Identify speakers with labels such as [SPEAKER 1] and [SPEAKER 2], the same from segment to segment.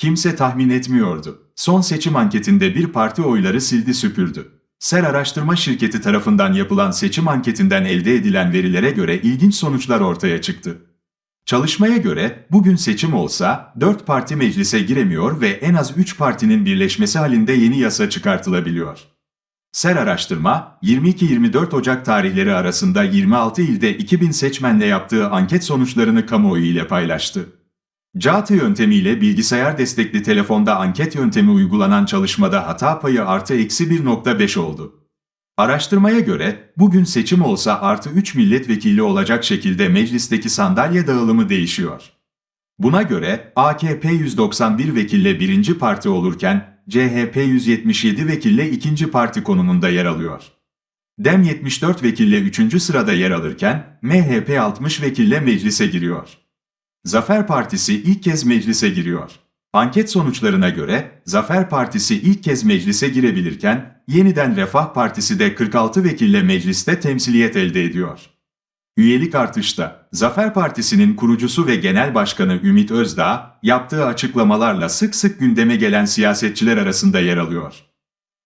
[SPEAKER 1] Kimse tahmin etmiyordu. Son seçim anketinde bir parti oyları sildi süpürdü. Ser Araştırma Şirketi tarafından yapılan seçim anketinden elde edilen verilere göre ilginç sonuçlar ortaya çıktı. Çalışmaya göre bugün seçim olsa 4 parti meclise giremiyor ve en az 3 partinin birleşmesi halinde yeni yasa çıkartılabiliyor. Ser Araştırma, 22-24 Ocak tarihleri arasında 26 ilde 2000 seçmenle yaptığı anket sonuçlarını kamuoyu ile paylaştı. CATI yöntemiyle bilgisayar destekli telefonda anket yöntemi uygulanan çalışmada hata payı artı eksi 1.5 oldu. Araştırmaya göre bugün seçim olsa artı 3 milletvekili olacak şekilde meclisteki sandalye dağılımı değişiyor. Buna göre AKP 191 vekille birinci parti olurken CHP 177 vekille ikinci parti konumunda yer alıyor. DEM 74 vekille üçüncü sırada yer alırken MHP 60 vekille meclise giriyor. Zafer Partisi ilk kez meclise giriyor. Anket sonuçlarına göre Zafer Partisi ilk kez meclise girebilirken yeniden Refah Partisi de 46 vekille mecliste temsiliyet elde ediyor. Üyelik artışta Zafer Partisi'nin kurucusu ve genel başkanı Ümit Özdağ yaptığı açıklamalarla sık sık gündeme gelen siyasetçiler arasında yer alıyor.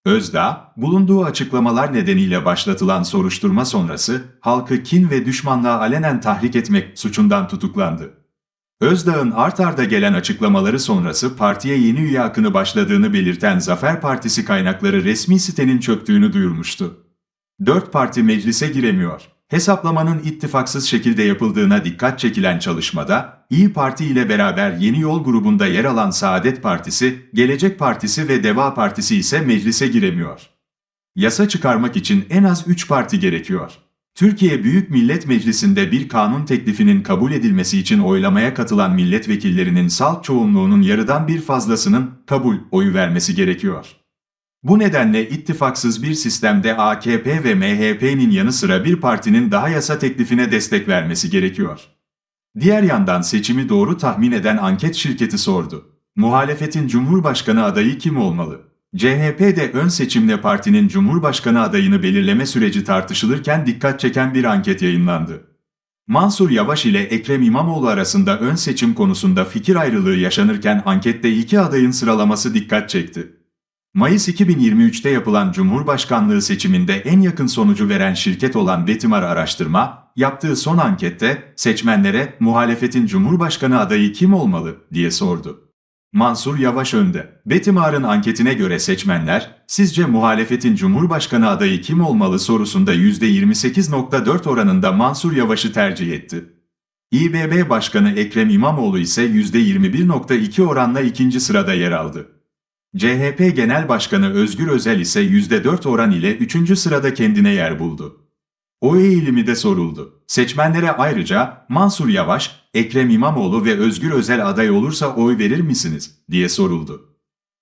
[SPEAKER 1] Özdağ, bulunduğu açıklamalar nedeniyle başlatılan soruşturma sonrası halkı kin ve düşmanlığa alenen tahrik etmek suçundan tutuklandı. Özdağ'ın art arda gelen açıklamaları sonrası partiye yeni üye akını başladığını belirten Zafer Partisi kaynakları resmi sitenin çöktüğünü duyurmuştu. Dört parti meclise giremiyor. Hesaplamanın ittifaksız şekilde yapıldığına dikkat çekilen çalışmada, İyi Parti ile beraber Yeni Yol grubunda yer alan Saadet Partisi, Gelecek Partisi ve Deva Partisi ise meclise giremiyor. Yasa çıkarmak için en az 3 parti gerekiyor. Türkiye Büyük Millet Meclisi'nde bir kanun teklifinin kabul edilmesi için oylamaya katılan milletvekillerinin salt çoğunluğunun yarıdan bir fazlasının kabul oyu vermesi gerekiyor. Bu nedenle ittifaksız bir sistemde AKP ve MHP'nin yanı sıra bir partinin daha yasa teklifine destek vermesi gerekiyor. Diğer yandan seçimi doğru tahmin eden anket şirketi sordu. Muhalefetin Cumhurbaşkanı adayı kim olmalı? CHP'de ön seçimle partinin Cumhurbaşkanı adayını belirleme süreci tartışılırken dikkat çeken bir anket yayınlandı. Mansur Yavaş ile Ekrem İmamoğlu arasında ön seçim konusunda fikir ayrılığı yaşanırken ankette iki adayın sıralaması dikkat çekti. Mayıs 2023'te yapılan Cumhurbaşkanlığı seçiminde en yakın sonucu veren şirket olan Betimar Araştırma, yaptığı son ankette seçmenlere muhalefetin Cumhurbaşkanı adayı kim olmalı diye sordu. Mansur Yavaş önde. Betimar'ın anketine göre seçmenler, sizce muhalefetin Cumhurbaşkanı adayı kim olmalı sorusunda %28.4 oranında Mansur Yavaş'ı tercih etti. İBB Başkanı Ekrem İmamoğlu ise %21.2 oranla ikinci sırada yer aldı. CHP Genel Başkanı Özgür Özel ise %4 oran ile 3. sırada kendine yer buldu. O eğilimi de soruldu. Seçmenlere ayrıca Mansur Yavaş, Ekrem İmamoğlu ve Özgür Özel aday olursa oy verir misiniz diye soruldu.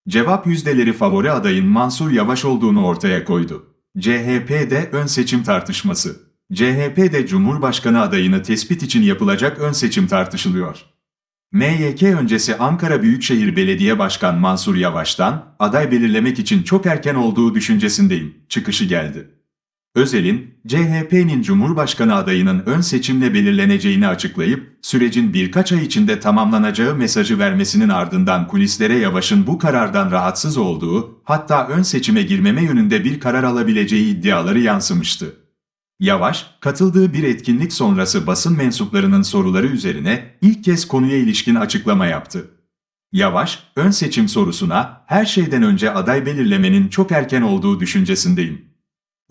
[SPEAKER 1] Cevap yüzdeleri favori adayın Mansur Yavaş olduğunu ortaya koydu. CHP'de ön seçim tartışması. CHP'de Cumhurbaşkanı adayını tespit için yapılacak ön seçim tartışılıyor. MYK öncesi Ankara Büyükşehir Belediye Başkan Mansur Yavaş'tan aday belirlemek için çok erken olduğu düşüncesindeyim çıkışı geldi. Özel'in CHP'nin Cumhurbaşkanı adayının ön seçimle belirleneceğini açıklayıp sürecin birkaç ay içinde tamamlanacağı mesajı vermesinin ardından kulislere Yavaş'ın bu karardan rahatsız olduğu, hatta ön seçime girmeme yönünde bir karar alabileceği iddiaları yansımıştı. Yavaş, katıldığı bir etkinlik sonrası basın mensuplarının soruları üzerine ilk kez konuya ilişkin açıklama yaptı. Yavaş, ön seçim sorusuna her şeyden önce aday belirlemenin çok erken olduğu düşüncesindeyim.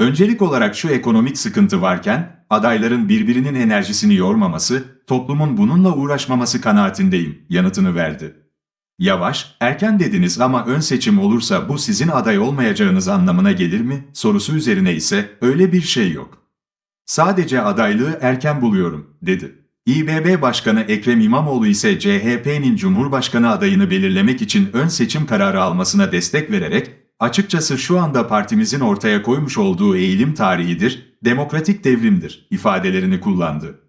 [SPEAKER 1] Öncelik olarak şu ekonomik sıkıntı varken, adayların birbirinin enerjisini yormaması, toplumun bununla uğraşmaması kanaatindeyim, yanıtını verdi. Yavaş, erken dediniz ama ön seçim olursa bu sizin aday olmayacağınız anlamına gelir mi? Sorusu üzerine ise öyle bir şey yok. Sadece adaylığı erken buluyorum, dedi. İBB Başkanı Ekrem İmamoğlu ise CHP'nin Cumhurbaşkanı adayını belirlemek için ön seçim kararı almasına destek vererek, açıkçası şu anda partimizin ortaya koymuş olduğu eğilim tarihidir, demokratik devrimdir ifadelerini kullandı.